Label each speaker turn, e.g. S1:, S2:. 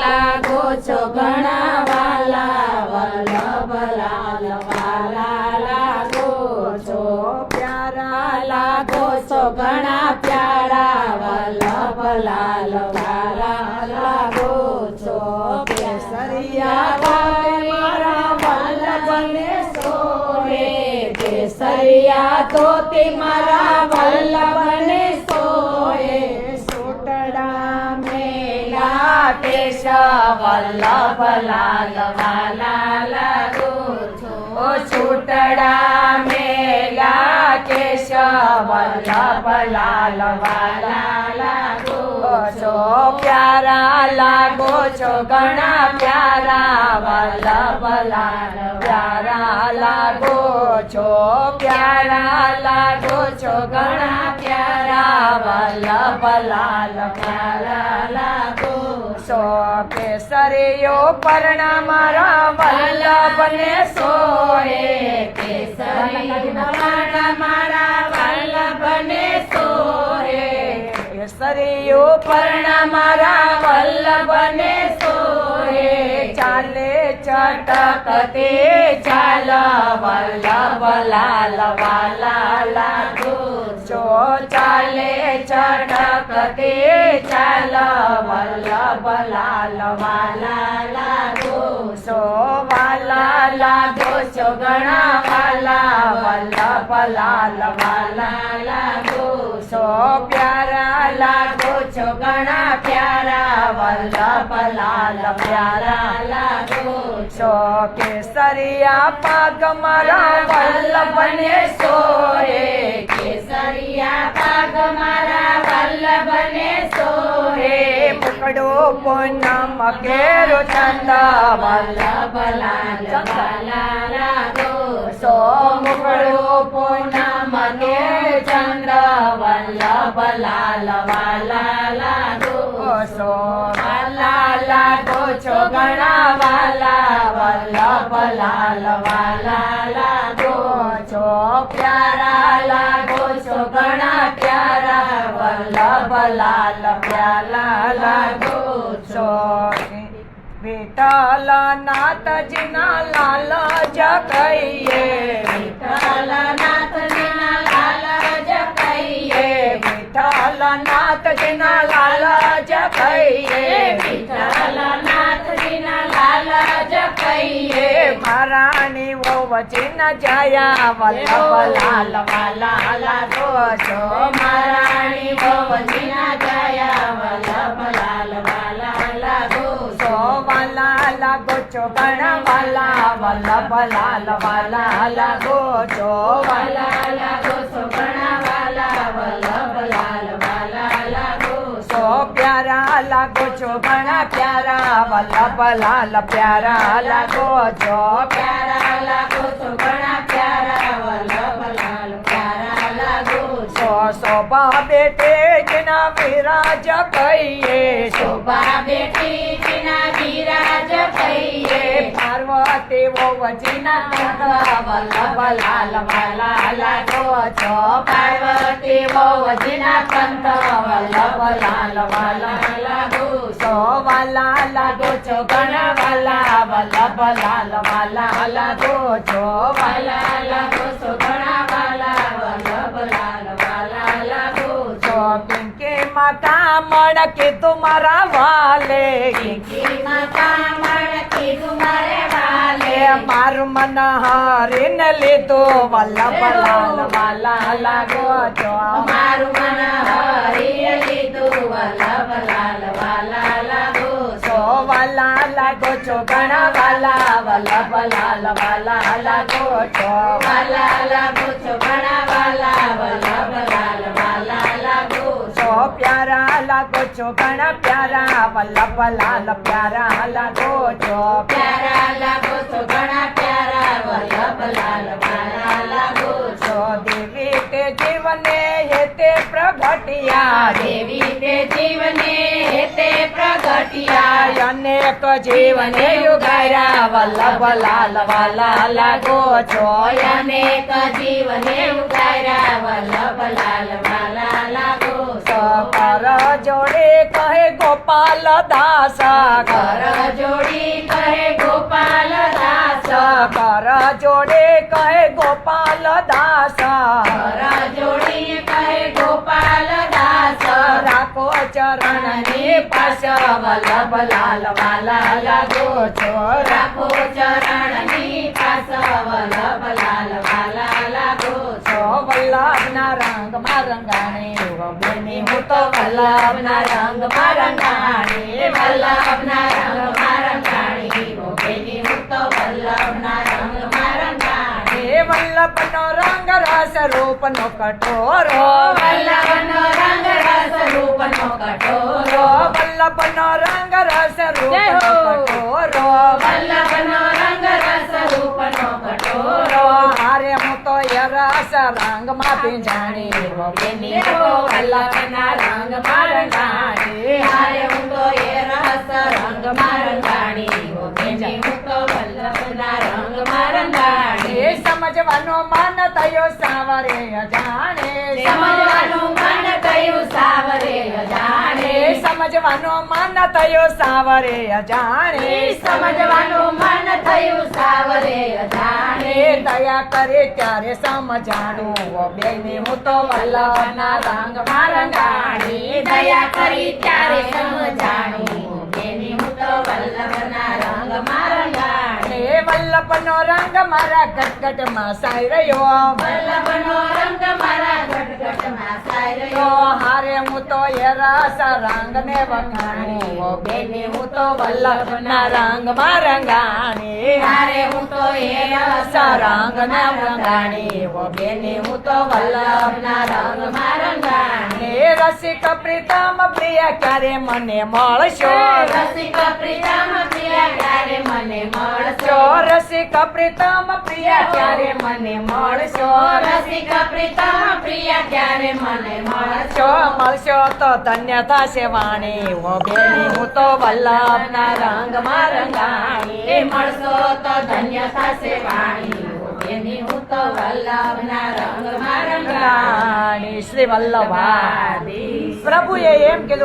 S1: લાગો છો ઘણા વાલા લાલ વાલા લાગો છો,
S2: પ્યારા
S1: લાગો છો ઘણા પ્યારા વલ્લભ લાલ વાલા લાગો છો, કેસરિયા મારા વલ્લભને સોરે, કેસરિયા તો તે મારા વલ્લભને સોરે મેલા કેશ વલ્લભ લાલ વાલા છૂટડા મેલા કેશ વલ્લભ છો? પ્યારા લાગો છો? ઘણા પ્યારા વલ્લભલાલ પ્યારા લાગો છો? પ્યારા લાગો છો? ઘણા પ્યારા વલ્લભલાલ પ્યારા લાગો છો? કેસરીઓ પરણા મારા વલ્લભને સોરે કેસરી મારા વલ્લભને કેસરીયો પરણા મારા વલ્લભને સોરે ચાલે ચટકતે ચાલ વલ્લભ લાલ વાલા લાગો ચટકતે ચાલ વલ્લભ લાલ વાલા લાગો છો વાલા લાગો છો ઘણા વાલા વલ્લભ લાલ વાલા લાગો સો પ્યારા લાગો છો ઘણા પ્યારા વલ્લભ લાલ પ્યારા લાગો છો કેસરિયા પાગ મારા વલ્લભને સોરે પકડો પૂનમ કેરો ચંદ વલ્લભ લાલ લાગો સો મુકડો પૂનમ કે ચંદ્ર વલ્લભ લાલ વાલા સો વાલા લાગો છો ઘણા વાલા વલ્લભ લાલ વાલા લાગો છો પ્યારા લાગો છો ઘણા પ્યારા વલ્લભ લાલ પ્યાલા લાગો છો વિઠ્ઠલ નાથજીના લાલ જ કહીએ વિઠ્ઠલ નાથજીના લાલ જ કહીએ વિઠ્ઠલ નાથજીના લાલ જ કહીએ વિઠ્ઠલ નાથજીના લાલ જ કહીએ મહારાણી વો વચન જયા વલ્લભ લાલ વાલા લાગો છો મહારાણી વો વચન જયા વલ્લભ લાલ વાલા લાગો છો વાલા લાગો છો વાલા વલ્લભ લાલ વાલા લાગો છો વાલા લાગો છો ઘણા વાલા વલ્લભ લાલ પ્યારા લાગો છો ઘણા પ્યારા વલ્લભ લાલ પ્યારા લાગો છો. પ્યારા લાગો છો ઘણા પ્યારા વલ્લભ લાલ પ્યારા લાગો છો. શોભા બેટે જેના વિરાજ કહીએ. શોભા બેટી જેના વિરાજ કહીએ પાર્વતી વો વજીના વલ્લભ, લાલ વાલા લાગો છો પાર્વતી વો વજીના કંત, વલ્લભ, લાલ લાગો છો વાલા લાગો છો ઘણા વાલા વલ્લભ, લાલ વાલા લાગો છો વાલા લાગો છો ઘણા પિંકી માતા મણકે તુમારા વાલે. મારું મન હરીને લીધું વલ્લભ લાલ વાલા લાગો છો મારું મન હરી લીધું વલ્લભ લાલ વાલા લાગો છો વાલા લાગો છો વલ્લભ લાલ વાલા લાગો છો લાગો છો ઘણા વાલા પ્યારા લાગો છો ઘણા પ્યારા વલ્લભ લાલ પ્યારા લાગો છો. પ્યારા લાગો છો ઘણા પ્યારા વલ્લભ લાલ પ્યારા લાગો છો. દેવી તે જીવને હેતે પ્રગટિયા. દેવી તે જીવને હેતે પ્રગટિયા. અનેક જીવને યુગાયા વલ્લભ લાલ વાલા લાગો છો. અનેક જીવને યુગાયા વલ્લભ લાલ
S2: દાસ
S1: કર જોડી કહે ગોપાલ દાસ
S2: કર જોડે કહે ગોપાલ દાસ
S1: કર જોડી કહે ગોપાલ દાસ
S2: રાખો ચરણની પાસ વલ્લભ લાલ વાલા લાગો છો.
S1: રાખો ચરણની પાસ વલ્લભ લાલ વાલા
S2: વલ્લભના રંગમાં રંગાણી બેની હું તો વલ્લભના રંગમાં રંગાણી
S1: વલ્લભના રંગ મારંગાણી ગોપીની મુક્ત વલ્લભના રંગ મારંગાણી
S2: હે વલ્લભનો રંગ રસ રૂપનો કઠોરો
S1: વલ્લભનો રંગ રસ રૂપનો કઠોરો
S2: વલ્લભનો રંગ રસ રૂપનો
S3: જય
S2: તો રસ રંગમાં પીંજાણી બેની તો વલ્લભના રંગમાં રંગાણી
S1: હારે હું તો એ રસ રંગ મારંગાણી ગોપીની મુક્ત વલ્લભના રંગ મારંગાણી
S2: એ સમજવાનો મન થયો સાવરે અજાણે
S1: સમજવાનું મન થયું સાવરે અજાણે
S2: સમજવાનો મન થયો સાવરે અજાણે
S1: સમજવાનું મન
S2: દયા કરે ત્યારે સમજાણું. બેને હું તો વલ્લભના રંગ રંગાણી
S1: દયા કરી ત્યારે સમજાણું. બેની હું તો વલ્લભના રંગ
S2: વલ્લભનો રંગ મારા ગટગટમાં સાઈ રહ્યો.
S1: વલ્લભનો રંગ મારા ઘટઘટમાં સાઈ રહ્યો.
S2: હારે હું તો એ રસ રંગને વખાણી. ઓ બેને હું તો વલ્લભના રંગમાં રંગાણી.
S1: હારે હું તો એ રસ
S2: રંગના રંગાણી. ઓ બેને હું તો વલ્લભના રંગ
S1: રંગમાં રંગાણી.
S2: રસિક પ્રીતમ પ્રિય ક્યારે મને મળશો? રસિક પ્રીતમ પ્રિય ક્યારે મને મળશો
S1: રસિક પ્રિતમ પ્રિય ક્યારે મને મળશો
S2: જો મળશો તો ધન્ય થશે વાણી ઓ બેની હું તો વલ્લભના રંગમાં
S1: એ
S2: રંગાણી
S1: મળશો તો ધન્ય થશે વાણી એની હું તો વલ્લભના રંગમાં રંગાણી
S2: રંગાણી શ્રી વલ્લભાદી પ્રભુએ એમ કીધું